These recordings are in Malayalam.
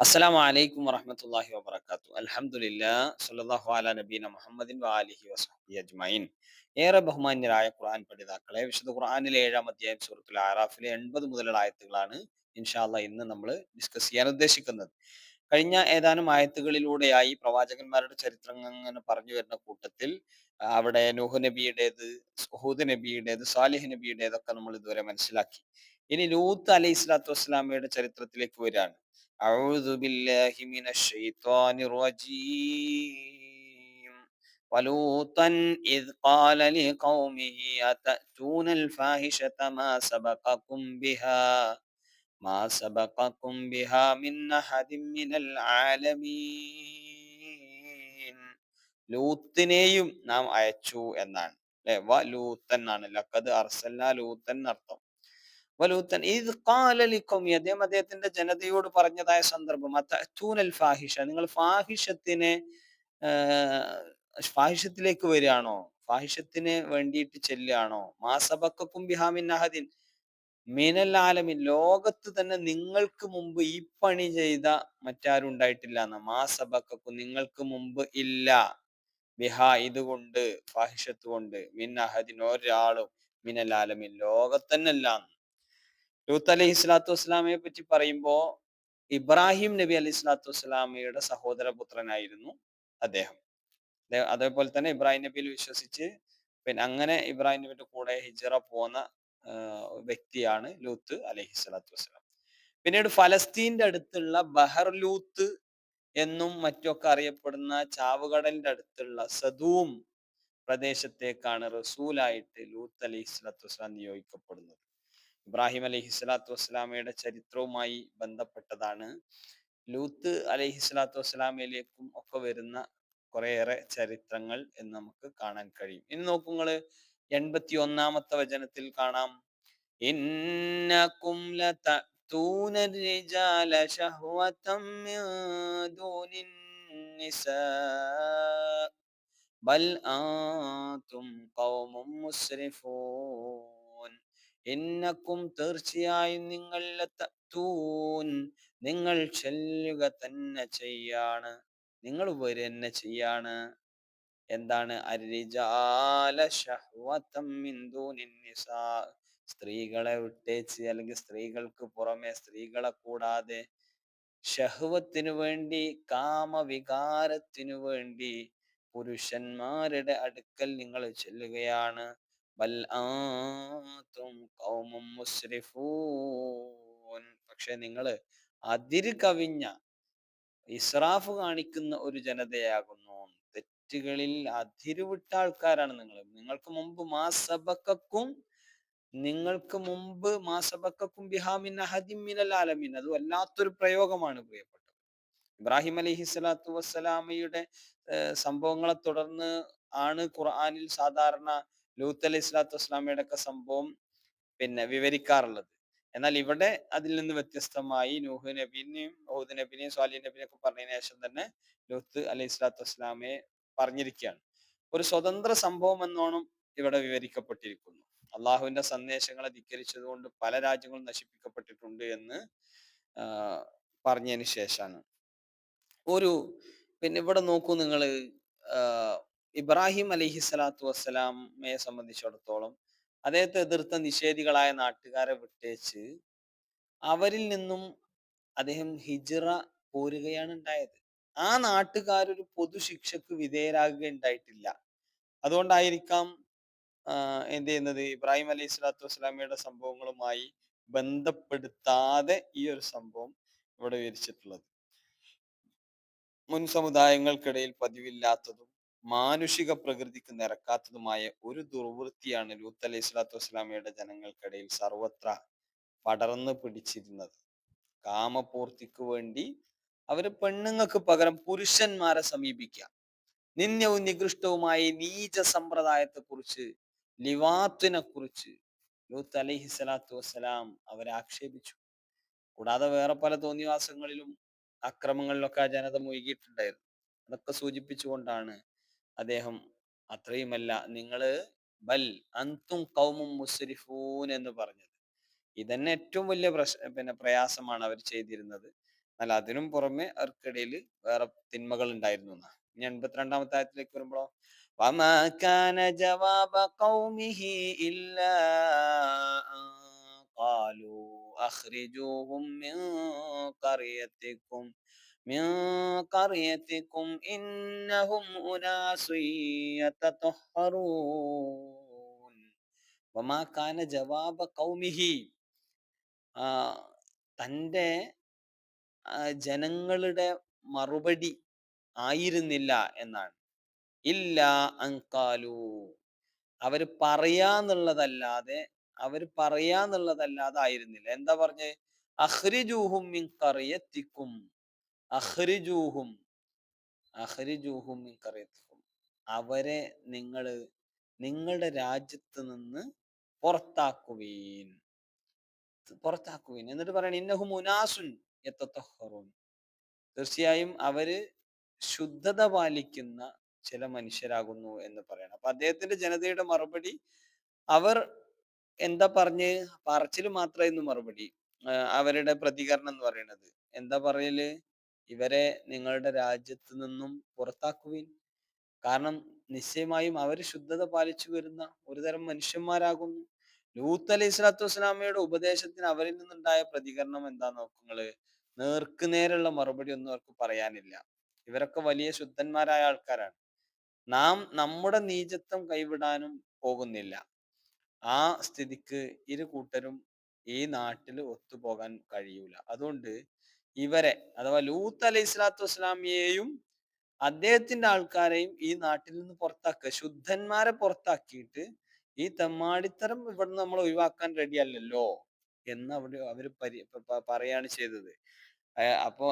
അസ്സലാമു അലൈക്കും വറഹമത്തല്ലാഹി വബർക്കാത്തു അൽഹംദുലില്ലാ സ്വല്ലല്ലാഹു അലാ നബീന മുഹമ്മദിൻ വാലിഹി വസഹ്ബിഹി അജ്മഈൻ. ഏറെ ബഹുമാന്യരായ ഖുർആൻ പഠിതാക്കളെ വിശുദ്ധ ഖുർആനിലെ ഏഴാം അധ്യായം സൂറത്തുൽ ആറാഫിലെ എൺപത് മുതലുള്ള ആയത്തുകളാണ് ഇൻഷാ അല്ലാഹ് ഇന്ന് നമ്മൾ ഡിസ്കസ് ചെയ്യാൻ ഉദ്ദേശിക്കുന്നത്. കഴിഞ്ഞ ഏതാനും ആയത്തുകളിലൂടെയായി പ്രവാചകന്മാരുടെ ചരിത്രം അങ്ങനെ പറഞ്ഞു വരുന്ന കൂട്ടത്തിൽ അവിടെ നൂഹ് നബിയുടേത് സുഹൂദ് നബിയുടേത് സാലിഹ് നബിയുടേതൊക്കെ നമ്മൾ ഇതുവരെ മനസ്സിലാക്കി. ഇനി ലൂത്ത് അലൈഹി സ്വലാത്തു വസ്സലാമയുടെ ചരിത്രത്തിലേക്ക് വരികയാണ്. أعوذ بالله من الشيطان الرجيم ولوطا إذ قال لقومه أتأتون الفاحشة ما سبقكم بها ما سبقكم بها من أحد من العالمين ലൂത്തിനെയും നാം അയച്ചു എന്നാണ് അല്ലെ വ ലൂത്തൻ ആണ് ലക്കത് അർസല്ല ലൂത്തൻ അർത്ഥം വലൂത്തൻ ഇത് കാലലിക്കും അദ്ദേഹം അദ്ദേഹത്തിന്റെ ജനതയോട് പറഞ്ഞതായ സന്ദർഭം അത്തൂനൽ ഫാഹിഷ നിങ്ങൾ ഫാഹിഷത്തിനെ ഫാഹിഷത്തിലേക്ക് വരികയാണോ? ഫാഹിഷത്തിന് വേണ്ടിയിട്ട് ചെല്ലുകയാണോ? മാസബക്കും ബിഹാമിൻ അഹദിൻ മിനൽ ആലമിൻ ലോകത്ത് തന്നെ നിങ്ങൾക്ക് മുമ്പ് ഈ പണി ചെയ്ത മറ്റാരും ഉണ്ടായിട്ടില്ല എന്ന മാസബക്കും നിങ്ങൾക്ക് മുമ്പ് ഇല്ല. ബിഹാ ഇതുകൊണ്ട് ഫാഹിഷത്ത് കൊണ്ട് മിൻ അഹദിൻ ഒരാളും മിനൽ ആലമിൻ ലോകത്തന്നല്ല ലൂത്ത് അലൈഹി സ്വലാത്തു വസ്സലാമയെ പറ്റി പറയുമ്പോ ഇബ്രാഹിം നബി അലൈഹി സ്വലാത്തു വസ്സലാമയുടെ സഹോദരപുത്രനായിരുന്നു അദ്ദേഹം. അതേപോലെ തന്നെ ഇബ്രാഹിം നബിയിൽ വിശ്വസിച്ച് പിന്നെ അങ്ങനെ ഇബ്രാഹിം നബിയുടെ കൂടെ ഹിജറ പോന്ന വ്യക്തിയാണ് ലൂത്ത് അലൈഹി സ്വലാത്തു വസ്സലാം. പിന്നീട് ഫലസ്തീന്റെ അടുത്തുള്ള ബഹർ ലൂത്ത് എന്നും മറ്റൊക്കെ അറിയപ്പെടുന്ന ചാവുകടലിന്റെ അടുത്തുള്ള സദൂം പ്രദേശത്തേക്കാണ് റസൂലായിട്ട് ലൂത്ത് അലൈഹി സ്വലാത്തു വസ്സലാം നിയോഗിക്കപ്പെടുന്നത്. ഇബ്രാഹിം അലൈഹി സ്വലാത്തു വസ്സലാമയുടെ ചരിത്രവുമായി ബന്ധപ്പെട്ടതാണ് ലൂത്ത് അലൈഹി സ്വലാത്തു വസ്സലാമയിലേക്കും ഒക്കെ വരുന്ന കുറേയേറെ ചരിത്രങ്ങൾ എന്ന് നമുക്ക് കാണാൻ കഴിയും ഇനി നോക്കുങ്ങള് എൺപത്തി ഒന്നാമത്തെ വചനത്തിൽ കാണാം ഇന്നക്കും ലതഅതൂന الرجال شهوة من دون النساء بل أنتم قوم مسرفون ഇന്നക്കും തീർച്ചയായും നിങ്ങൾ നിങ്ങൾ ചെല്ലുക തന്നെ ചെയ്യാണ്. നിങ്ങൾ വരെ തന്നെ ചെയ്യാണ്. എന്താണ്? സ്ത്രീകളെ വിട്ടേച്ച് അല്ലെങ്കിൽ സ്ത്രീകൾക്ക് പുറമെ സ്ത്രീകളെ കൂടാതെ ഷഹ്വത്തിനു വേണ്ടി കാമവികാരത്തിനു വേണ്ടി പുരുഷന്മാരുടെ അടുക്കൽ നിങ്ങൾ ചെല്ലുകയാണ്. ബൽ ഖൗമും മുസ്രിഫൂൻ. പക്ഷെ നിങ്ങൾ അതിര് കവിഞ്ഞ ഇസ്രാഫ് കാണിക്കുന്ന ഒരു ജനതയാകുന്നു. തെറ്റുകളിൽ അതിരുവിട്ട ആൾക്കാരാണ് നിങ്ങൾ നിങ്ങൾക്ക് മുമ്പ് മാസബക്കും നിങ്ങൾക്ക് മുമ്പ് മാസബക്കും ബിഹാമിൻ അഹദിമിനൽ ആലമീൻ. അത് വല്ലാത്തൊരു പ്രയോഗമാണ് പ്രിയപ്പെട്ടത് ഇബ്രാഹിം അലഹി സ്വലാത്തു വസ്സലാമയുടെ സംഭവങ്ങളെ തുടർന്ന് ആണ് ഖുർആാനിൽ സാധാരണ ലൂത്ത് അലൈഹി സ്വലാത്തു വസ്ലാമയുടെ ഒക്കെ സംഭവം പിന്നെ വിവരിക്കാറുള്ളത്. എന്നാൽ ഇവിടെ അതിൽ നിന്ന് വ്യത്യസ്തമായി നൂഹ് നബീനെയും ഓഹുദ് നബിനെയും സ്വാലി നബിനെയും ഒക്കെ പറഞ്ഞതിന് ശേഷം തന്നെ ലൂത്ത് അലൈഹി സ്വലാത്തു വസ്ലാമയെ പറഞ്ഞിരിക്കുകയാണ്. ഒരു സ്വതന്ത്ര സംഭവം എന്നോണം ഇവിടെ വിവരിക്കപ്പെട്ടിരിക്കുന്നു. അള്ളാഹുവിന്റെ സന്ദേശങ്ങളെ ധിക്കരിച്ചത് കൊണ്ട് പല രാജ്യങ്ങളും നശിപ്പിക്കപ്പെട്ടിട്ടുണ്ട് എന്ന് പറഞ്ഞതിന് ശേഷമാണ്. ഒരു പിന്നെ ഇവിടെ നോക്കൂ നിങ്ങൾ ഇബ്രാഹിം അലഹി സ്വലാത്തു വസ്സലാമയെ സംബന്ധിച്ചിടത്തോളം അദ്ദേഹത്തെ എതിർത്ത നിഷേധികളായ നാട്ടുകാരെ വിട്ടേച്ച് അവരിൽ നിന്നും അദ്ദേഹം ഹിജ്റ പോരുകയാണ് ഉണ്ടായത്. ആ നാട്ടുകാരൊരു പൊതുശിക്ഷക്ക് വിധേയരാകുകയുണ്ടായിട്ടില്ല. അതുകൊണ്ടായിരിക്കാം എന്ത് ചെയ്യുന്നത്? ഇബ്രാഹിം അലൈഹി സ്വലാത്തു വസ്സലാമയുടെ സംഭവങ്ങളുമായി ബന്ധപ്പെടുത്താതെ ഈ ഒരു സംഭവം ഇവിടെ വിവരിച്ചിട്ടുള്ളത്. മുൻ സമുദായങ്ങൾക്കിടയിൽ പതിവില്ലാത്തതും മാനുഷിക പ്രകൃതിക്ക് നിരക്കാത്തതുമായ ഒരു ദുർവൃത്തിയാണ് ലൂത്ത് അലൈഹി സ്വലാത്തു വസ്സലാമയുടെ ജനങ്ങൾക്കിടയിൽ സർവത്ര പടർന്നു പിടിച്ചിരുന്നത്. കാമപൂർത്തിക്ക് വേണ്ടി അവർ പെണ്ണുങ്ങൾക്ക് പകരം പുരുഷന്മാരെ സമീപിക്കുക നിന്ദ്യവും നികൃഷ്ടവുമായ നീച സമ്പ്രദായത്തെ കുറിച്ച് ലിവാത്തിനെ കുറിച്ച് ലൂത്ത് അലൈഹി സ്വലാത്തു വസ്സലാം അവരെ ആക്ഷേപിച്ചു. കൂടാതെ വേറെ പല തോന്നിവാസങ്ങളിലും അക്രമങ്ങളിലൊക്കെ ആ ജനത മുഴുകിയിട്ടുണ്ടായിരുന്നു. അതൊക്കെ സൂചിപ്പിച്ചുകൊണ്ടാണ് അദ്ദേഹം അത്രയുമല്ല നിങ്ങള് ബൽ അന്തും കൗമും മുസ്രിഫൂൻ എന്ന് പറഞ്ഞത് ഇതന്നെ ഏറ്റവും വലിയ പ്രശ് പിന്നെ പ്രയാസമാണ് അവർ ചെയ്തിരുന്നത് എന്നാൽ അതിനും പുറമെ അവർക്കിടയിൽ വേറെ തിന്മകൾ ഉണ്ടായിരുന്നു എന്നാ ഇനി എൺപത്തിരണ്ടാമത്തെ ആയത്തിലേക്ക് വരുമ്പോഴോ وما كان جواب قومه إلا أن قالوا أخرجوهم من قريتكم من قريتكم إنهم أناس يتطهرون وما كان جواب قومه ആ, തൻ്റെ ആ, ജനങ്ങളുടെ മറുപടി ആയിരുന്നില്ല എന്നാണ് ഇല്ല അങ്കാലു അവര് പറയാന്നുള്ളതല്ലാതെ അവര് പറയാന്നുള്ളതല്ലാതെ ആയിരുന്നില്ല എന്താ പറഞ്ഞേ അഹ്രിജൂഹും മിൻ കറിയത്തിക്കും അഹ്രിജൂഹും അഹ്രിജൂഹും മിൻ കറിയത്തിക്കും അവരെ നിങ്ങൾ നിങ്ങളുടെ രാജ്യത്ത് നിന്ന് പുറത്താക്കുവീൻ. പുറത്താക്കുവീൻ. എന്നിട്ട് പറയണം ഇന്നഹു മുനാസുൻ യത്തത്തഹറൂൻ തീർച്ചയായും അവർ ശുദ്ധത പാലിക്കുന്ന ചില മനുഷ്യരാകുന്നു എന്ന് പറയണം. അപ്പൊ അദ്ദേഹത്തിന്റെ ജനതയുടെ മറുപടി അവർ എന്താ പറഞ്ഞ്? പറച്ചിൽ മാത്രമായിരുന്നു മറുപടി. അവരുടെ പ്രതികരണം എന്ന് പറയുന്നത്. എന്താ പറയൽ? ഇവരെ നിങ്ങളുടെ രാജ്യത്തു നിന്നും പുറത്താക്കുവിൻ. കാരണം നിശ്ചയമായും അവർ ശുദ്ധത പാലിച്ചു വരുന്ന ഒരുതരം മനുഷ്യന്മാരാകുന്നു. ലൂത്ത് അലൈഹി സ്വലാത്തു വസ്സലാമയുടെ ഉപദേശത്തിന് അവരിൽ നിന്നുണ്ടായ പ്രതികരണം എന്താ നോക്കുങ്ങൾ? നേർക്കുനേരുള്ള മറുപടി ഒന്നും അവർക്ക് പറയാനില്ല. ഇവരൊക്കെ വലിയ ശുദ്ധന്മാരായ ആൾക്കാരാണ്. നാം നമ്മുടെ നീചത്വം കൈവിടാനും പോകുന്നില്ല. ആ സ്ഥിതിക്ക് ഇരു കൂട്ടരും ഈ നാട്ടിൽ ഒത്തുപോകാൻ കഴിയൂല. അതുകൊണ്ട് ഇവരെ അഥവാ ലൂത്ത് അലൈഹി സ്വലാത്തു വസ്സലാമിയെയും അദ്ദേഹത്തിന്റെ ആൾക്കാരെയും ഈ നാട്ടിൽ നിന്ന് പുറത്താക്കുക ശുദ്ധന്മാരെ പുറത്താക്കിയിട്ട് ഈ തെമ്മാടിത്തരം ഇവിടെ നമ്മൾ ഒഴിവാക്കാൻ റെഡി അല്ലല്ലോ എന്ന് അവിടെ അവർ പരി പറയാണ് ചെയ്തത്. അപ്പോ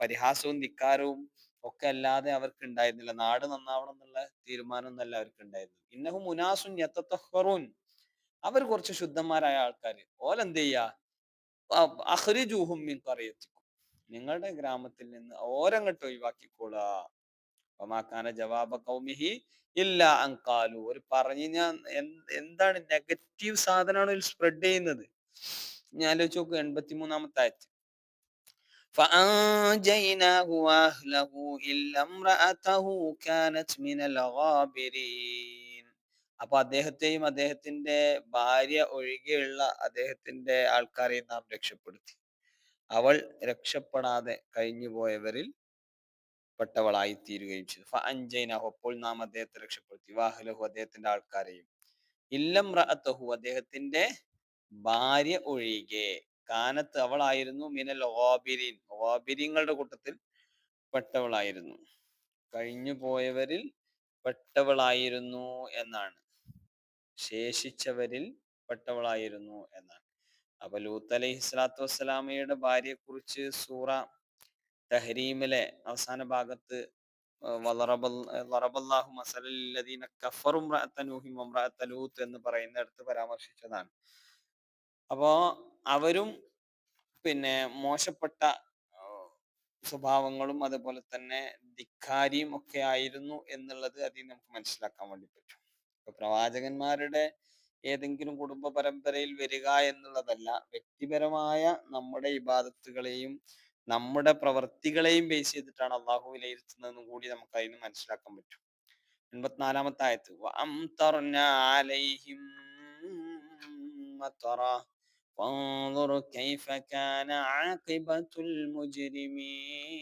പരിഹാസവും ധിക്കാരവും ഒക്കെ അല്ലാതെ അവർക്ക് ഉണ്ടായിരുന്നില്ല. നാട് നന്നാവണം എന്നുള്ള തീരുമാനം ഒന്നല്ല അവർക്ക് ഉണ്ടായിരുന്നു ഇന്നഹു മുനാസുൻ യത്തത്തഹറൂൻ അവർ കുറച്ച് ശുദ്ധന്മാരായ ആൾക്കാർ ഓലെന്ത് ചെയ്യാ അഹ്രിജൂഹും മിൻ ഖറിയത്തിക്കും നിങ്ങളുടെ ഗ്രാമത്തിൽ നിന്ന് ഓരങ്ങട്ട് ഒഴിവാക്കിക്കോളുക ഒമാക്കാന ജവാബ കൗമിഹി ഇല്ല അങ്കാലു ഒരു പറഞ്ഞു ഞാൻ എന്താണ് നെഗറ്റീവ് സാധനമാണ് സ്പ്രെഡ് ചെയ്യുന്നത് ഞാൻ ആലോചിച്ച് നോക്കൂ എൺപത്തിമൂന്നാമത്തെ ആയത്ത് فأنجيناه وأهله إلا امرأته كانت من الغابرين അപ്പൊ അദ്ദേഹത്തെയും അദ്ദേഹത്തിന്റെ ഭാര്യ ഒഴികെയുള്ള അദ്ദേഹത്തിന്റെ ആൾക്കാരെ നാം രക്ഷപ്പെടുത്തി അവൾ രക്ഷപ്പെടാതെ കഴിഞ്ഞു പോയവരിൽ പെട്ടവളായി തീരുകയും ചെയ്തു. ഫ അഞ്ചൈനഹു അപ്പോൾ നാം അദ്ദേഹത്തെ രക്ഷപ്പെടുത്തി. വാഹലഹു അദ്ദേഹത്തിന്റെ ആൾക്കാരെയും. ഇല്ലം റഅത്തഹു അദ്ദേഹത്തിന്റെ ഭാര്യ ഒഴികെ കാനത്ത് അവളായിരുന്നു. മിനൽ ഓബിരിൻ ഓബിരിങ്ങളുടെ കൂട്ടത്തിൽ പെട്ടവളായിരുന്നു. കഴിഞ്ഞു പോയവരിൽ പെട്ടവളായിരുന്നു എന്നാണ്. ശേഷിച്ചവരിൽ പെട്ടവളായിരുന്നു എന്നാണ്. അപ്പൊ ലൂത്ത് അലൈഹി സ്വലാത്തു വസ്സലാമയുടെ ഭാര്യയെ കുറിച്ച് സൂറ തഹരീമിലെ അവസാന ഭാഗത്ത് എന്ന് പറയുന്നിടത്ത് പരാമർശിച്ചതാണ്. അപ്പോ അവരും പിന്നെ മോശപ്പെട്ട സ്വഭാവങ്ങളും അതുപോലെ തന്നെ ധിക്കാരിയും ഒക്കെ ആയിരുന്നു എന്നുള്ളത് അതിൽ നമുക്ക് മനസ്സിലാക്കാൻ വേണ്ടി പറ്റും. പ്രവാചകന്മാരുടെ ഏതെങ്കിലും കുടുംബ പരമ്പരയിൽ വരിക എന്നുള്ളതല്ല വ്യക്തിപരമായ നമ്മുടെ ഇബാദത്തുകളെയും നമ്മുടെ പ്രവർത്തികളെയും ബേസ് ചെയ്തിട്ടാണ് അള്ളാഹു വിലയിരുത്തുന്നതെന്നും കൂടി നമുക്ക് അതിന് മനസ്സിലാക്കാൻ പറ്റും എൺപത്തിനാലാമത്തെ ആയത്ത് وأمطرنا عليهم مطرا فانظر كيف كان عاقبة المجرمين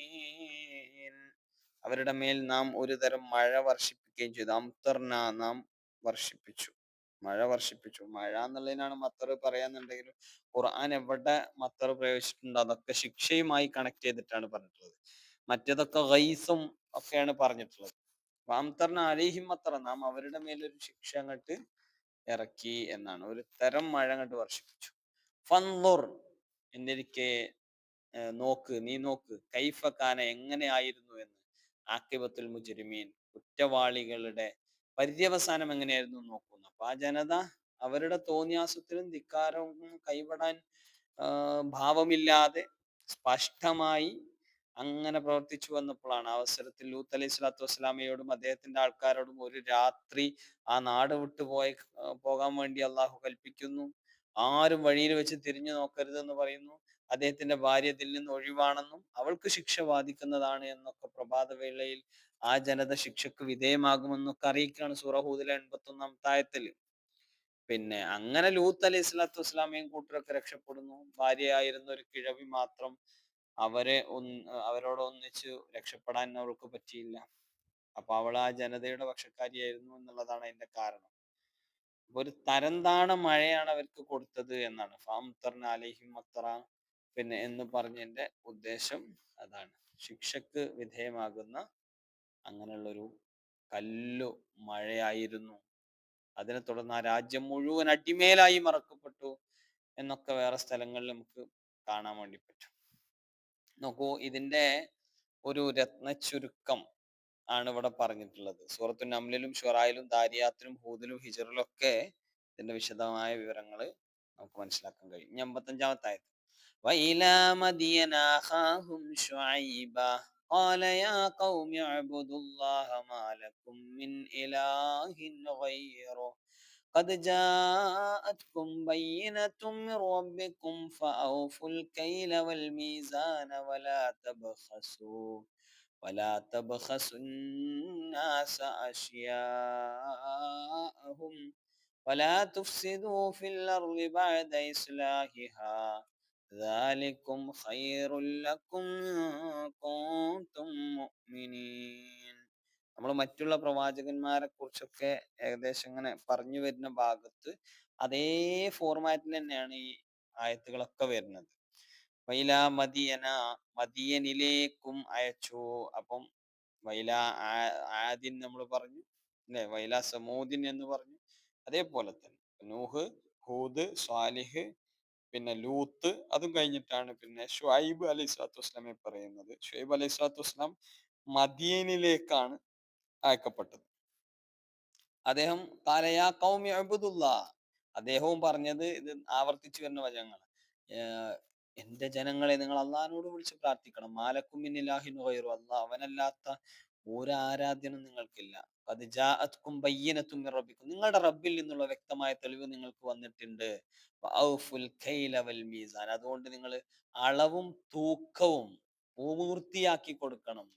അവരുടെ മേൽ നാം ഒരു തരം മഴ വർഷിപ്പിക്കുകയും ചെയ്തു അംതർന നാം വർഷിപ്പിച്ചു മഴ വർഷിപ്പിച്ചു. മഴ എന്നുള്ളതിനാണ് മത്തർ പറയാന്നുണ്ടെങ്കിലും ഖുർആൻ എവിടെ മത്തർ പ്രയോഗിച്ചിട്ടുണ്ടോ അതൊക്കെ ശിക്ഷയുമായി കണക്ട് ചെയ്തിട്ടാണ് പറഞ്ഞിട്ടുള്ളത്. മറ്റേതൊക്കെ ഗൈസും ഒക്കെയാണ് പറഞ്ഞിട്ടുള്ളത്. വാംതറിന് അലിഹിം മത്തറ നാം അവരുടെ മേലൊരു ശിക്ഷ അങ്ങോട്ട് ഇറക്കി എന്നാണ്. ഒരു തരം മഴ അങ്ങോട്ട് വർഷിപ്പിച്ചു. ഫന്നുർ എന്നിരിക്കെ നോക്ക് നീ നോക്ക് കൈഫ കാന എങ്ങനെയായിരുന്നു എന്ന്. ആക്കിബത്തുൽ മുജരിമീൻ കുറ്റവാളികളുടെ പര്യവസാനം എങ്ങനെയായിരുന്നു നോക്കുന്നു. അപ്പൊ ആ ജനത അവരുടെ തോന്നിയാസത്തിലും ധിക്കാരവും കൈവിടാൻ ഭാവമില്ലാതെ സ്പഷ്ടമായി അങ്ങനെ പ്രവർത്തിച്ചു വന്നപ്പോഴാണ് അവസരത്തിൽ ലൂത്ത് അലൈഹി സ്വലാത്തു വസ്സലാമയോടും അദ്ദേഹത്തിന്റെ ആൾക്കാരോടും ഒരു രാത്രി ആ നാട് വിട്ടു പോയ പോകാൻ വേണ്ടി അള്ളാഹു കൽപ്പിക്കുന്നു. ആരും വഴിയിൽ വെച്ച് തിരിഞ്ഞു നോക്കരുത് എന്ന് പറയുന്നു. അദ്ദേഹത്തിന്റെ ഭാര്യ ഇതിൽ നിന്ന് ഒഴിവാണെന്നും അവൾക്ക് ശിക്ഷ ബാധിക്കുന്നതാണ് എന്നൊക്കെ പ്രഭാതവേളയിൽ ആ ജനത ശിക്ഷക്ക് വിധേയമാകുമെന്നൊക്കെ അറിയിക്കുകയാണ് സൂറഹൂദിലെ എൺപത്തി ഒന്നാം ആയത്തിൽ പിന്നെ അങ്ങനെ ലൂത്ത് അലി ഇസ്ലാത്തു ഇസ്ലാമിയും കൂട്ടരൊക്കെ രക്ഷപ്പെടുന്നു. ഭാര്യയായിരുന്ന ഒരു കിഴവി മാത്രം അവരെ ഒന്ന് അവരോട് ഒന്നിച്ച് രക്ഷപ്പെടാൻ അവർക്ക് പറ്റിയില്ല. അപ്പൊ അവൾ ആ ജനതയുടെ പക്ഷക്കാരിയായിരുന്നു എന്നുള്ളതാണ് അതിന്റെ കാരണം. ഒരു തരംതാണ മഴയാണ് അവർക്ക് കൊടുത്തത് എന്നാണ്. ഫാം തർന അലഹിം അത്ര പിന്നെ എന്ന് പറഞ്ഞതിന്റെ ഉദ്ദേശം അതാണ്. ശിക്ഷക്ക് വിധേയമാകുന്ന അങ്ങനെയുള്ളൊരു കല്ലു മഴയായിരുന്നു. അതിനെ തുടർന്ന് ആ രാജ്യം മുഴുവൻ അടിമേലായി മറക്കപ്പെട്ടു എന്നൊക്കെ വേറെ സ്ഥലങ്ങളിൽ നമുക്ക് കാണാൻ വേണ്ടി പറ്റും. നോക്കൂ ഇതിന്റെ ഒരു രത്നച്ചുരുക്കം ആണ് ഇവിടെ പറഞ്ഞിട്ടുള്ളത്. സൂറത്തു നംലിലും ഷുറായിലും ദാരിയാത്തിലും ഹൂദിലും ഹിജറിലും ഒക്കെ ഇതിന്റെ വിശദമായ വിവരങ്ങൾ നമുക്ക് മനസ്സിലാക്കാൻ കഴിയും. ഇനി അമ്പത്തഞ്ചാമത്തായത് വൈലാമദിയനാഹാഹും ഷുഐബ قال يا قوم اعبدوا الله ما لكم من إله غيره. قد جاءتكم بينة من ربكم فأوفوا الكيل والميزان ولا تبخسوا ولا تبخسوا الناس أشياءهم ولا تفسدوا في الأرض بعد إصلاحها. ذلكم خير لكم كنتم مؤمنين നമ്മൾ മറ്റുള്ള പ്രവാചകന്മാരെ കുറിച്ചൊക്കെ ഏകദേശം ഇങ്ങനെ പറഞ്ഞു വരുന്ന ഭാഗത്ത് അതേ ഫോർമാറ്റിൽ തന്നെയാണ് ഈ ആയത്തുകളൊക്കെ വരുന്നത് വൈല മദിയന മദിയനിലേക്കും അയച്ചു അപ്പം വൈല ആദിൻ നമ്മൾ പറഞ്ഞു അല്ലെ വൈല സമൂദിൻ എന്ന് പറഞ്ഞു അതേപോലെ തന്നെ നൂഹ് ഹൂദ് സ്വാലിഹ് പിന്നെ ലൂത്ത് അതും കഴിഞ്ഞിട്ടാണ് പിന്നെ ഷുഐബ് അലൈഹി സ്വലാത്തു വസ്ലാമെ പറയുന്നത്. ഷുഐബ് അലൈഹി സ്വലാത്തു വസ്ലാം മദീനിലേക്കാണ് അയക്കപ്പെട്ടത്. അദ്ദേഹം കാലയാ കൗമി അബുദുല്ല അദ്ദേഹവും പറഞ്ഞത് ഇത് ആവർത്തിച്ചു വരുന്ന വചനങ്ങൾ എന്റെ ജനങ്ങളെ നിങ്ങൾ അള്ളഹാനോട് വിളിച്ച് പ്രാർത്ഥിക്കണം. മാലക്കും ഇന്നിലാഹിനു കയറു അള്ളാഹ് അവനല്ലാത്ത ഒരു ആരാധ്യനും നിങ്ങൾക്കില്ല. അത് ജാഅത്കും ബയ്യനത്തും റബ്ബിക്കും. നിങ്ങളുടെ റബ്ബിൽ നിന്നുള്ള വ്യക്തമായ തെളിവ് നിങ്ങൾക്ക് വന്നിട്ടുണ്ട്. മീസാൻ. അതുകൊണ്ട് നിങ്ങൾ അളവും തൂക്കവും പൂർത്തിയാക്കി കൊടുക്കണം.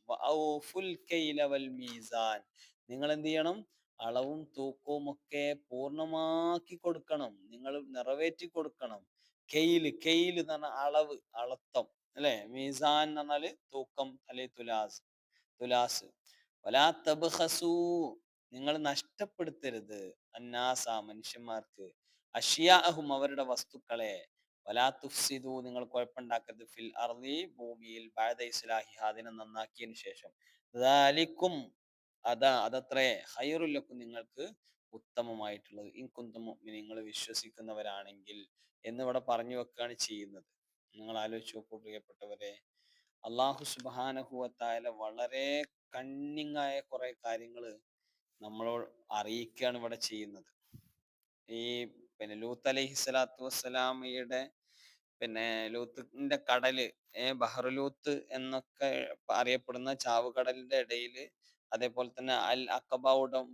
മീസാൻ. നിങ്ങൾ എന്ത് ചെയ്യണം? അളവും തൂക്കവും ഒക്കെ പൂർണമാക്കി കൊടുക്കണം. നിങ്ങൾ നിറവേറ്റി കൊടുക്കണം. കെയിൽ കെയിൽ എന്ന് പറഞ്ഞാൽ അളവ് അളത്തം. അല്ലെ? മീസാൻ എന്ന് പറഞ്ഞാൽ തൂക്കം അല്ലെ? തുലാസ്. തുലാസ്. വലാ തബ്ഖസു നിങ്ങൾ നഷ്ടപ്പെടുത്തരുത് അന്നാസ മനുഷ്യന്മാർക്ക്. അഷിയാഹും അവരുടെ വസ്തുക്കളെ. വലാ തുഫ്സിദു നിങ്ങൾ കുഴപ്പമുണ്ടാക്കരുത്. ഫിൽ അർലി ഭൂമിയിൽ ബാദ ഇസ്ലാഹി അതിനെ നന്നാക്കിയതിന് ശേഷം. അതാ അതത്രേ ഹൈറുല്ലക്കും നിങ്ങൾക്ക് ഉത്തമമായിട്ടുള്ളത്. ഇൻകുന്തം നിങ്ങൾ വിശ്വസിക്കുന്നവരാണെങ്കിൽ എന്നിവിടെ പറഞ്ഞു വെക്കുകയാണ് ചെയ്യുന്നത്. നിങ്ങൾ ആലോചിച്ച് നോക്കൂ പ്രിയപ്പെട്ടവരെ. അള്ളാഹു സുബാനഹുവത്തായ വളരെ കണ്ണിങ്ങായ കുറെ കാര്യങ്ങൾ നമ്മളോട് അറിയിക്കുകയാണ് ഇവിടെ ചെയ്യുന്നത്. ഈ പിന്നെ ലൂത്ത് അലഹി സ്വലാത്തു വസ്സലാമയുടെ പിന്നെ ലൂത്തിന്റെ കടൽ ഏർ ബഹ്റുലൂത്ത് എന്നൊക്കെ അറിയപ്പെടുന്ന ചാവുകടലിന്റെ ഇടയിൽ അതേപോലെ തന്നെ അൽ അക്കബ ഉടം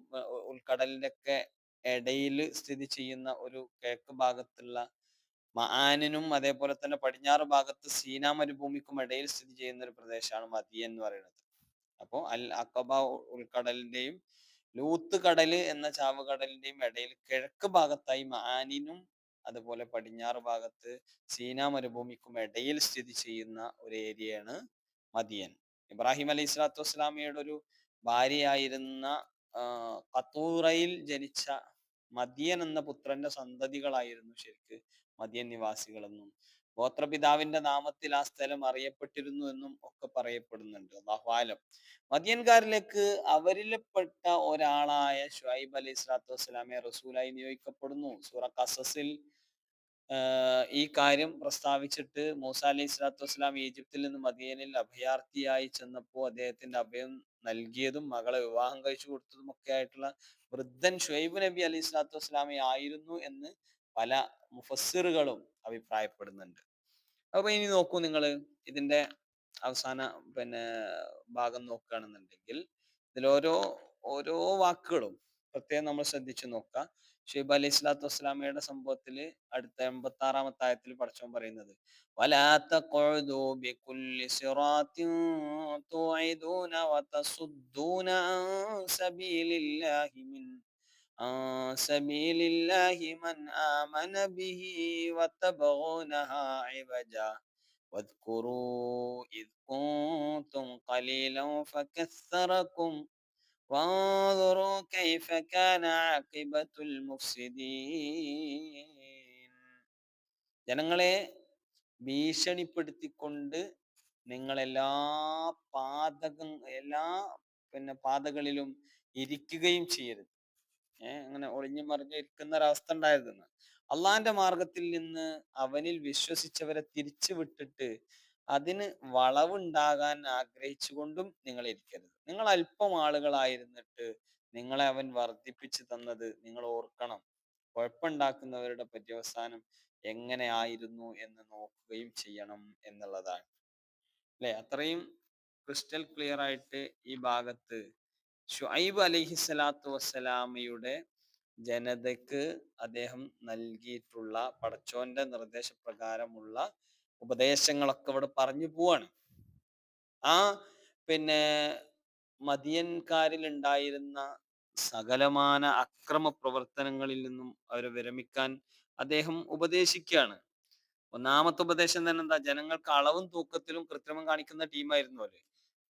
ഉൾക്കടലിന്റെ ഒക്കെ ഇടയിൽ സ്ഥിതി ചെയ്യുന്ന ഒരു കിഴക്ക് ഭാഗത്തുള്ള മഹാനിനും അതേപോലെ തന്നെ പടിഞ്ഞാറ് ഭാഗത്ത് സീന മരുഭൂമിക്കും ഇടയിൽ സ്ഥിതി ചെയ്യുന്ന ഒരു പ്രദേശമാണ് മദിയ എന്ന് പറയുന്നത്. അപ്പോൾ അൽ അക്കബ ഉൾക്കടലിന്റെയും ലൂത്ത് കടൽ എന്ന ചാവുകടലിന്റെയും ഇടയിൽ കിഴക്ക് ഭാഗത്തായി മഹാനിനും അതുപോലെ പടിഞ്ഞാറ് ഭാഗത്ത് സീന മരുഭൂമിക്കും ഇടയിൽ സ്ഥിതി ചെയ്യുന്ന ഒരു ഏരിയയാണ് മദിയൻ. ഇബ്രാഹിം അലൈഹി സ്വലാത്തു വസ്സലാമിയുടെ ഒരു ഭാര്യയായിരുന്ന കത്തൂറയിൽ ജനിച്ച മദിയൻ എന്ന പുത്രന്റെ സന്തതികളായിരുന്നു ശരിക്ക് മദിയൻ നിവാസികളെന്നും ഗോത്രപിതാവിന്റെ നാമത്തിൽ ആ സ്ഥലം അറിയപ്പെട്ടിരുന്നു എന്നും ഒക്കെ പറയപ്പെടുന്നുണ്ട്. അള്ളാഹ്വാലം മദ്യൻകാരിലേക്ക് അവരിലപ്പെട്ട ഒരാളായ ഷുഹൈബ് അലൈഹി സ്വലാത്തു വസ്സലാമെ റസൂലായി നിയോഗിക്കപ്പെടുന്നു. സൂറ കസസിൽ ഈ കാര്യം പ്രസ്താവിച്ചിട്ട് മൂസ അലൈഹി സ്വലാത്തു വസ്സലാം ഈജിപ്തിൽ നിന്ന് മദിയനിൽ അഭയാർത്ഥിയായി ചെന്നപ്പോൾ അദ്ദേഹത്തിന്റെ അഭയം നൽകിയതും മകളെ വിവാഹം കഴിച്ചു കൊടുത്തതും ഒക്കെ ആയിട്ടുള്ള വൃദ്ധൻ ഷുഹൈബ് നബി അലൈഹി സ്വലാത്തു വസ്സലാമെ ആയിരുന്നു എന്ന് പല മുഫസ്സിറുകളും അഭിപ്രായപ്പെടുന്നുണ്ട്. അപ്പൊ ഇനി നോക്കൂ നിങ്ങൾ ഇതിന്റെ അവസാന പിന്നെ ഭാഗം നോക്കുകയാണെന്നുണ്ടെങ്കിൽ ഇതിൽ ഓരോ ഓരോ വാക്കുകളും പ്രത്യേകം നമ്മൾ ശ്രദ്ധിച്ചു നോക്കുക. ഷെയ്ബ് അലി ഇസ്ലാത്തു വസ്സലാമയുടെ സംഭവത്തിൽ അടുത്ത എൺപത്തി ആറാമത്തെ ആയത്തിൽ പഠിച്ചോൻ പറയുന്നത് വലാത്ത عن سبيل الله من عن سبيل الله من آمن به وتبغونها عوجا واذكروا إذ كنتم قليلا فكثركم وانظروا كيف كان عاقبة المفسدين ജനങ്ങളെ ഭീഷണിപ്പെടുത്തിക്കൊണ്ട് നിങ്ങളെല്ലാ പാതക എല്ലാ പിന്നെ പാതകളിലും ഇരിക്കുകയും ചെയ്യരുത് ഏഹ് അങ്ങനെ ഒളിഞ്ഞു മറിഞ്ഞു ഇരിക്കുന്ന ഒരവസ്ഥ ഉണ്ടായിരുന്നു അള്ളാന്റെ മാർഗത്തിൽ നിന്ന് അവനിൽ വിശ്വസിച്ചവരെ തിരിച്ചു വിട്ടിട്ട് അതിന് വളവുണ്ടാകാൻ ആഗ്രഹിച്ചുകൊണ്ടും നിങ്ങൾ ഇരിക്കരുത്. നിങ്ങൾ അല്പം ആളുകളായിരുന്നിട്ട് നിങ്ങളെ അവൻ വർദ്ധിപ്പിച്ചു തന്നത് നിങ്ങൾ ഓർക്കണം. കുഴപ്പമുണ്ടാക്കുന്നവരുടെ പര്യവസാനം എങ്ങനെയായിരുന്നു എന്ന് നോക്കുകയും ചെയ്യണം എന്നുള്ളതാണ്. അല്ലെ? അത്രയും ക്രിസ്റ്റൽ ക്ലിയർ ആയിട്ട് ഈ ഭാഗത്ത് ഷുഐബ് അലഹി സ്വലാത്തു വസ്സലാമയുടെ ജനതക്ക് അദ്ദേഹം നൽകിയിട്ടുള്ള പടച്ചോന്റെ നിർദ്ദേശപ്രകാരമുള്ള ഉപദേശങ്ങളൊക്കെ ഇവിടെ പറഞ്ഞു പോവാണ്. ആ പിന്നെ മദിയൻകാരിൽ ഉണ്ടായിരുന്ന സകലമാന അക്രമ പ്രവർത്തനങ്ങളിൽ നിന്നും അവരെ വിരമിക്കാൻ അദ്ദേഹം ഉപദേശിക്കുകയാണ്. ഒന്നാമത്തെ ഉപദേശം തന്നെ എന്താ? ജനങ്ങൾക്ക് അളവും തൂക്കത്തിലും കൃത്രിമം കാണിക്കുന്ന ടീമായിരുന്നു അവർ.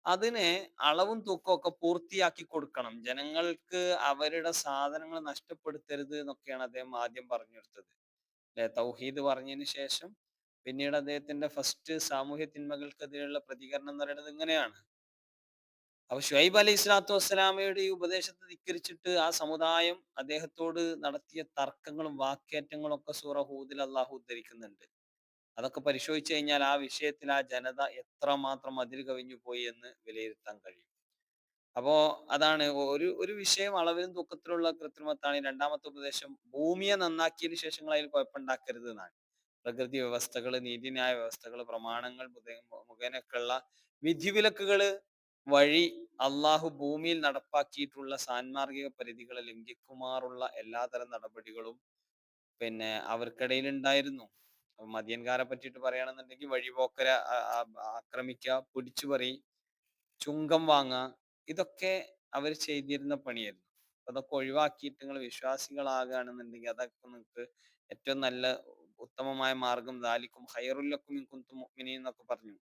അതിനെ അളവും തൂക്കവും ഒക്കെ പൂർത്തിയാക്കി കൊടുക്കണം. ജനങ്ങൾക്ക് അവരുടെ സാധനങ്ങൾ നഷ്ടപ്പെടുത്തരുത് എന്നൊക്കെയാണ് അദ്ദേഹം ആദ്യം പറഞ്ഞു കൊടുത്തത് അല്ലെ? തൗഹീദ് പറഞ്ഞതിന് ശേഷം പിന്നീട് അദ്ദേഹത്തിന്റെ ഫസ്റ്റ് സാമൂഹ്യ തിന്മകൾക്കെതിരെയുള്ള പ്രതികരണം എന്ന് പറയുന്നത് ഇങ്ങനെയാണ്. അപ്പൊ ഷുഹൈബ് അലൈഹി സ്വലാത്തു വസ്സലാമയുടെ ഈ ഉപദേശത്തെ ധിക്കരിച്ചിട്ട് ആ സമുദായം അദ്ദേഹത്തോട് നടത്തിയ തർക്കങ്ങളും വാക്കേറ്റങ്ങളും ഒക്കെ സൂറ ഹൂദിൽ അള്ളാഹു ഉദ്ധരിക്കുന്നുണ്ട്. അതൊക്കെ പരിശോധിച്ചു കഴിഞ്ഞാൽ ആ വിഷയത്തിൽ ആ ജനത എത്രമാത്രം അതിൽ കവിഞ്ഞു പോയി എന്ന് വിലയിരുത്താൻ കഴിയും. അപ്പോ അതാണ് ഒരു ഒരു വിഷയം അളവിലും തൂക്കത്തിലുള്ള കൃത്രിമത്താണ്. രണ്ടാമത്തെ ഉപദേശം ഭൂമിയെ നന്നാക്കിയതിന് ശേഷങ്ങൾ അതിൽ കുഴപ്പമുണ്ടാക്കരുത് എന്നാണ്. പ്രകൃതി വ്യവസ്ഥകൾ നീതിന്യായ വ്യവസ്ഥകൾ പ്രമാണങ്ങൾ മുഖേനൊക്കെയുള്ള വിധിവിലക്കുകൾ വഴി അള്ളാഹു ഭൂമിയിൽ നടപ്പാക്കിയിട്ടുള്ള സാൻമാർഗിക പരിധികളെ ലംഘിക്കുമാറുള്ള എല്ലാതരം നടപടികളും പിന്നെ അവർക്കിടയിൽ ഉണ്ടായിരുന്നു. മദിയൻകാരെ പറ്റിയിട്ട് പറയുകയാണെന്നുണ്ടെങ്കിൽ വഴിപോക്കരെ ആക്രമിക്കുക പിടിച്ചുപറി ചുങ്കം വാങ്ങുക ഇതൊക്കെ അവർ ചെയ്തിരുന്ന പണിയായിരുന്നു. അതൊക്കെ ഒഴിവാക്കിയിട്ട് നിങ്ങൾ വിശ്വാസികളാകുകയാണെന്നുണ്ടെങ്കിൽ അതൊക്കെ നിങ്ങൾക്ക് ഏറ്റവും നല്ല ഉത്തമമായ മാർഗം ദാലിക്കും ഹൈറുല്ലക്കും കുന്തും എന്നൊക്കെ പറഞ്ഞു.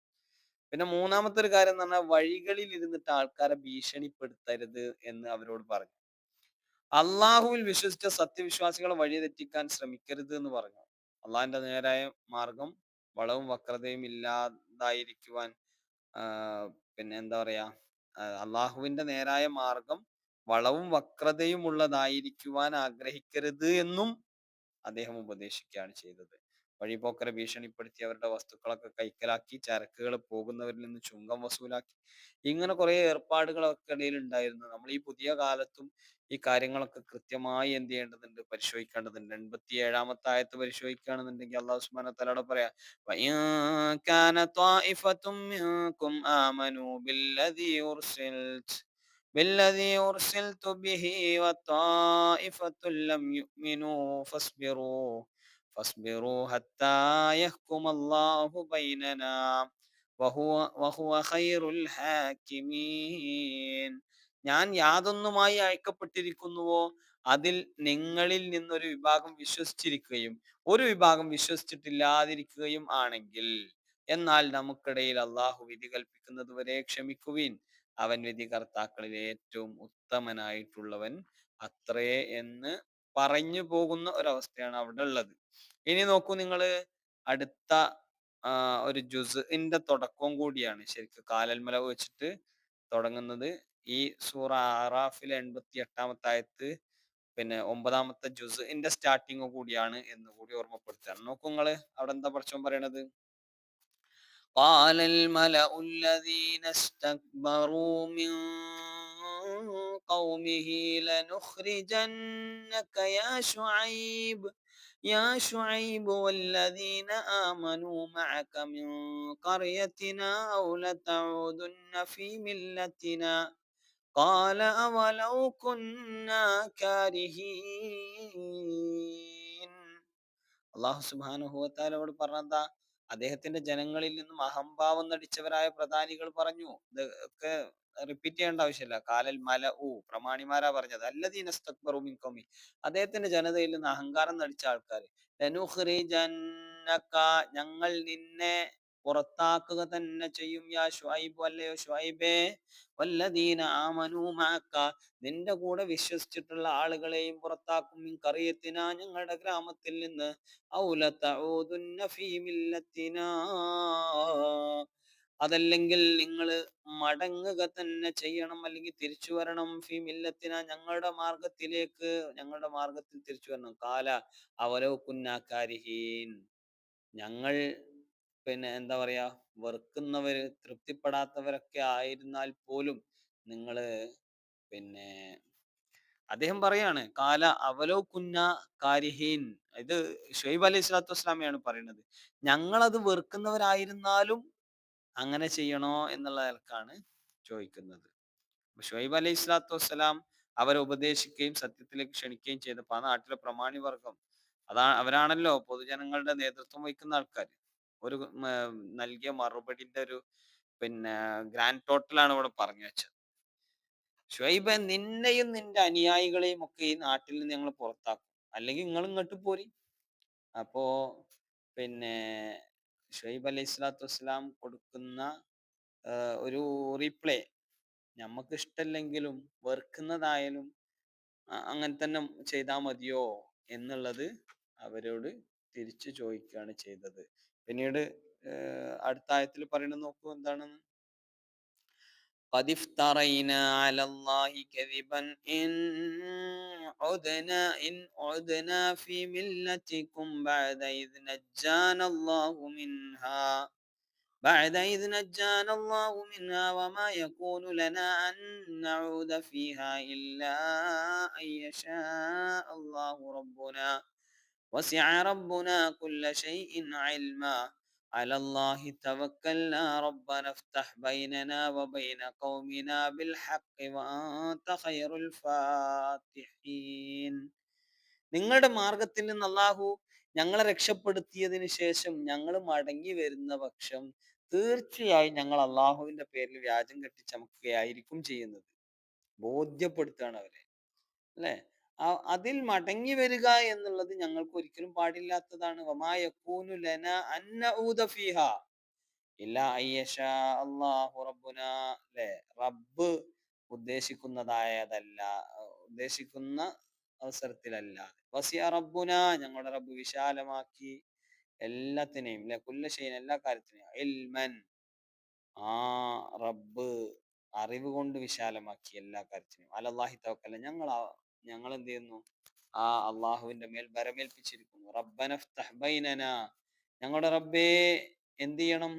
പിന്നെ മൂന്നാമത്തെ ഒരു കാര്യം എന്ന് പറഞ്ഞാൽ വഴികളിൽ ഇരുന്നിട്ട് ആൾക്കാരെ ഭീഷണിപ്പെടുത്തരുത് എന്ന് അവരോട് പറഞ്ഞു. അള്ളാഹുവിൽ വിശ്വസിച്ച സത്യവിശ്വാസികളെ വഴി തെറ്റിക്കാൻ ശ്രമിക്കരുത് എന്ന് പറഞ്ഞു. അള്ളാഹിന്റെ നേരായ മാർഗം വളവും വക്രതയും ഇല്ലാതായിരിക്കുവാൻ പിന്നെ എന്താ പറയാ അള്ളാഹുവിന്റെ നേരായ മാർഗം വളവും വക്രതയും ഉള്ളതായിരിക്കുവാൻ ആഗ്രഹിക്കരുത് എന്നും അദ്ദേഹം ഉപദേശിക്കുകയാണ് ചെയ്തത്. വഴിപോക്കരെ ഭീഷണിപ്പെടുത്തി അവരുടെ വസ്തുക്കളൊക്കെ കൈക്കലാക്കി ചരക്കുകൾ പോകുന്നവരിൽ നിന്ന് ചുങ്കം വസൂലാക്കി ഇങ്ങനെ കുറെ ഏർപ്പാടുകളൊക്കെ ഇടയിൽ ഉണ്ടായിരുന്നു നമ്മൾ ഈ പുതിയ കാലത്തും ഈ കാര്യങ്ങളൊക്കെ കൃത്യമായി എന്ത് ചെയ്യേണ്ടതുണ്ട് പരിശോധിക്കേണ്ടതുണ്ട് എൺപത്തി ഏഴാമത്തെ ആയത്ത് പരിശോധിക്കുകയാണെന്നുണ്ടെങ്കിൽ അള്ളാഹു സുബ്ഹാനഹു തആലയോട് പറയാ കാന ത്വാഇഫത്തും മിൻകും ആമനു ബില്ലദീ ഉർസിൽത് بالذي أرسلت به وطائفة لم يؤمنوا فاصبروا فاصبروا حتى يحكم الله بيننا وهو وهو خير الحاكمين ഞാൻ യാതൊന്നുമായി അയക്കപ്പെട്ടിരിക്കുന്നുവോ അതിൽ നിങ്ങളിൽ നിന്നൊരു വിഭാഗം വിശ്വസിച്ചിരിക്കുകയും ഒരു വിഭാഗം വിശ്വസിച്ചിട്ടില്ലാതിരിക്കുകയും ആണെങ്കിൽ എന്നാൽ നമുക്കിടയിൽ അള്ളാഹു വിധി കൽപ്പിക്കുന്നത് വരെ ക്ഷമിക്കുവിൻ അവൻ വിധികർത്താക്കളിൽ ഏറ്റവും ഉത്തമനായിട്ടുള്ളവൻ അത്രേ എന്ന് പറഞ്ഞു പോകുന്ന ഒരവസ്ഥയാണ് അവിടെ ഉള്ളത് ഇനി നോക്കൂ നിങ്ങൾ അടുത്ത ഒരു ജുസിന്റെ തുടക്കവും കൂടിയാണ് ശരിക്കും കാലൽമല വെച്ചിട്ട് തുടങ്ങുന്നത് ഈ സൂറ ആറാഫിലെ എൺപത്തി എട്ടാമത്തെ ആയത്ത് പിന്നെ ഒമ്പതാമത്തെ ജുസിന്റെ സ്റ്റാർട്ടിങ് കൂടിയാണ് എന്ന് കൂടി ഓർമ്മപ്പെടുത്തുകയാണ് നോക്കൂ നിങ്ങള് അവിടെ എന്താ പഠിച്ചോൻ പറയണത് قال الملأ الذين استكبروا من قومه لنخرجنك يا شعيب يا شعيب والذين آمنوا معك من قريتنا أو لتعودن في ملتنا قال أولو كنا كارهين അള്ളാഹു സുബാനുഹുവത്താലോട് പറഞ്ഞെന്താ അദ്ദേഹത്തിന്റെ ജനങ്ങളിൽ നിന്നും അഹംഭാവം നടിച്ചവരായ പ്രധാനികൾ പറഞ്ഞു ഇത് ഒക്കെ റിപ്പീറ്റ് ചെയ്യേണ്ട ആവശ്യമില്ല. കാലൽ മല ഊ പ്രമാണിമാരാ പറഞ്ഞത്. അല്ലദീനസ്തക്ബറു മിൻ ഖൗമി അദ്ദേഹത്തിന്റെ ജനതയിൽ നിന്ന് അഹങ്കാരം നടിച്ച ആൾക്കാർ ഞങ്ങൾ നിന്നെ പുറത്താക്കുക തന്നെ ചെയ്യും. യാ ഷുഐബ് അല്ലയോ ഷുഐബേ. വല്ലദീന ആമനു മാക്ക. നിന്റെ കൂടെ വിശ്വസിച്ചിട്ടുള്ള ആളുകളെയും പുറത്താക്കും. കറിയത്തിന ഞങ്ങളുടെ ഗ്രാമത്തിൽ നിന്ന്. ഔല തഊദുന്ന ഫീ മില്ലത്തിനാ. അതല്ലെങ്കിൽ നിങ്ങൾ മടങ്ങുക തന്നെ ചെയ്യണം അല്ലെങ്കിൽ തിരിച്ചു വരണം. ഫി മില്ലത്തിന ഞങ്ങളുടെ മാർഗത്തിലേക്ക് ഞങ്ങളുടെ മാർഗത്തിൽ തിരിച്ചു വരണം. കാല അവലോ കുന്നാക്കാരിഹീൻ ഞങ്ങൾ പിന്നെ എന്താ പറയാ വെറുക്കുന്നവര് തൃപ്തിപ്പെടാത്തവരൊക്കെ ആയിരുന്നാൽ പോലും നിങ്ങൾ പിന്നെ അദ്ദേഹം പറയാണ് കാല അവലോ കുന്ന കാരിഹീൻ. ഇത് ഷുഹൈബ് അലൈഹി സ്വലാത്തു വസ്സലാമയാണ് പറയുന്നത്. ഞങ്ങളത് വെറുക്കുന്നവരായിരുന്നാലും അങ്ങനെ ചെയ്യണോ എന്നുള്ള നിലക്കാണ് ചോദിക്കുന്നത്. ഷുഹൈബ് അലൈഹി സ്വലാത്തു വസ്സലാം അവരെ ഉപദേശിക്കുകയും സത്യത്തിലേക്ക് ക്ഷണിക്കുകയും ചെയ്തപ്പോ ആ നാട്ടിലെ പ്രമാണി വർഗം അതാ അവരാണല്ലോ പൊതുജനങ്ങളുടെ നേതൃത്വം വഹിക്കുന്ന ആൾക്കാർ. ഒരു നൽകിയ മറുപടിന്റെ ഒരു പിന്നെ ഗ്രാൻഡ് ടോട്ടലാണ് ഇവിടെ പറഞ്ഞു വെച്ചത്. ഷുഹൈബ് നിന്നെയും നിന്റെ അനുയായികളെയും ഒക്കെ ഈ നാട്ടിൽ നിന്ന് ഞങ്ങൾ പുറത്താക്കും. അല്ലെങ്കിൽ നിങ്ങൾ ഇങ്ങോട്ട് പോരി. അപ്പോ പിന്നെ ഷുഹൈബ് അലൈഹി സ്വലാത്തു വസ്സലാം കൊടുക്കുന്ന ആ, ഒരു റീപ്ലേ നമുക്ക് ഇഷ്ടമല്ലെങ്കിലും വെറുക്കുന്നതായാലും അ- അങ്ങനെ തന്നെ ചെയ്താൽ മതിയോ എന്നുള്ളത് അവരോട് തിരിച്ചു ചോദിക്കുകയാണ് ചെയ്തത് പിന്നീട് ഏർ അടുത്ത ആയത്തിൽ പറയുന്നത് നോക്കൂ എന്താണെന്ന് قد افترينا على الله كذبا إن عدنا إن عدنا في ملتكم بعد إذ نجانا الله منها. بعد إذ نجانا الله منها وما يكون لنا أن نعود فيها إلا أن يشاء الله ربنا. وسع ربنا كل شيء علما. على الله توكلنا ربنا افتح بيننا وبين قومنا بالحق وأنت خير الفاتحين നിങ്ങളുടെ മാർഗത്തിൽ നിന്ന് അള്ളാഹു ഞങ്ങളെ രക്ഷപ്പെടുത്തിയതിനു ശേഷം ഞങ്ങൾ മടങ്ങി വരുന്ന പക്ഷം തീർച്ചയായും ഞങ്ങൾ അള്ളാഹുവിന്റെ പേരിൽ വ്യാജം കെട്ടിച്ചമക്കുകയായിരിക്കും ചെയ്യുന്നത് ബോധ്യപ്പെടുത്തുകയാണ് അവരെ അല്ലെ ആ അതിൽ മടങ്ങി വരിക എന്നുള്ളത് ഞങ്ങൾക്ക് ഒരിക്കലും പാടില്ലാത്തതാണ് ഫീഹ. റബ്ബ് ഉദ്ദേശിക്കുന്നതായതല്ല ഉദ്ദേശിക്കുന്ന അവസരത്തിലല്ല. വസിയ റബ്ബുന ഞങ്ങളുടെ റബ്ബ് വിശാലമാക്കി എല്ലാത്തിനെയും അല്ലെ? കുല്ലശൈൻ എല്ലാ കാര്യത്തിനെയും. ഇൽമൻ ആ റബ്ബ് അറിവ് കൊണ്ട് വിശാലമാക്കി എല്ലാ കാര്യത്തിനും അലല്ലാഹി തവക്കല്ല ഞങ്ങൾ ഞങ്ങൾ എന്ത് ചെയ്യുന്നു ആ അള്ളാഹുവിന്റെ മേൽ വരമേൽപ്പിച്ചിരിക്കുന്നു റബ്ബനഫ്തഹ് ബൈനന. ഞങ്ങളുടെ റബ്ബേ എന്ത് ചെയ്യണം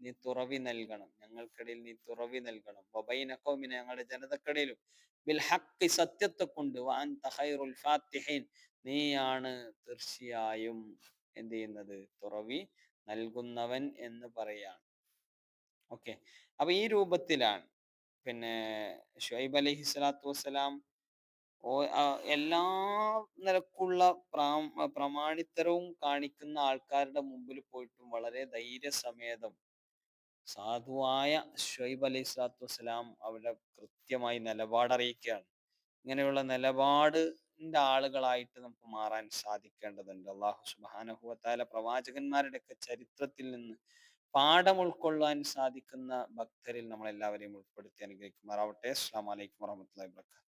നീ തുറവി നൽകണം. ഞങ്ങൾക്കിടയിൽ നീ തുറവി നൽകണം. വബൈനഖൗമിന ഞങ്ങളുടെ ജനതക്കിടയിലും. ബിൽ ഹക്ക് സത്യത്തെ കൊണ്ട്. വാൻ തഹൈറുൽ ഫാത്തിഹീൻ. നീയാണ് തീർച്ചയായും എന്ത് ചെയ്യുന്നത് തുറവി നൽകുന്നവൻ എന്ന് പറയാണ്. ഓക്കെ. അപ്പൊ ഈ രൂപത്തിലാണ്. പിന്നെ ഷുഹൈബ് അലഹി സ്വലാത്തു വസ്സലാം എല്ലാ നിലക്കുള്ള പ്രാം പ്രമാണിത്തരവും കാണിക്കുന്ന ആൾക്കാരുടെ മുമ്പിൽ പോയിട്ടും വളരെ ധൈര്യസമേതം സാധുവായ ഷൈബ് അലൈഹി സ്വലാത്തു വസ്സലാം അവിടെ കൃത്യമായി നിലപാട് അറിയിക്കുകയാണ് ഇങ്ങനെയുള്ള നിലപാടിന്റെ ആളുകളായിട്ട് നമുക്ക് മാറാൻ സാധിക്കേണ്ടതുണ്ട്. അള്ളാഹു സുബാനഹുവത്താല പ്രവാചകന്മാരുടെ ഒക്കെ ചരിത്രത്തിൽ നിന്ന് പാഠം ഉൾക്കൊള്ളാൻ സാധിക്കുന്ന ഭക്തരിൽ നമ്മളെല്ലാവരെയും ഉൾപ്പെടുത്തി അനുഗ്രഹിക്കുമാറാവട്ടെ. അസ്സാം വലൈക്കും വാഹമത്തല്ലാ വാബർക്കാത്തു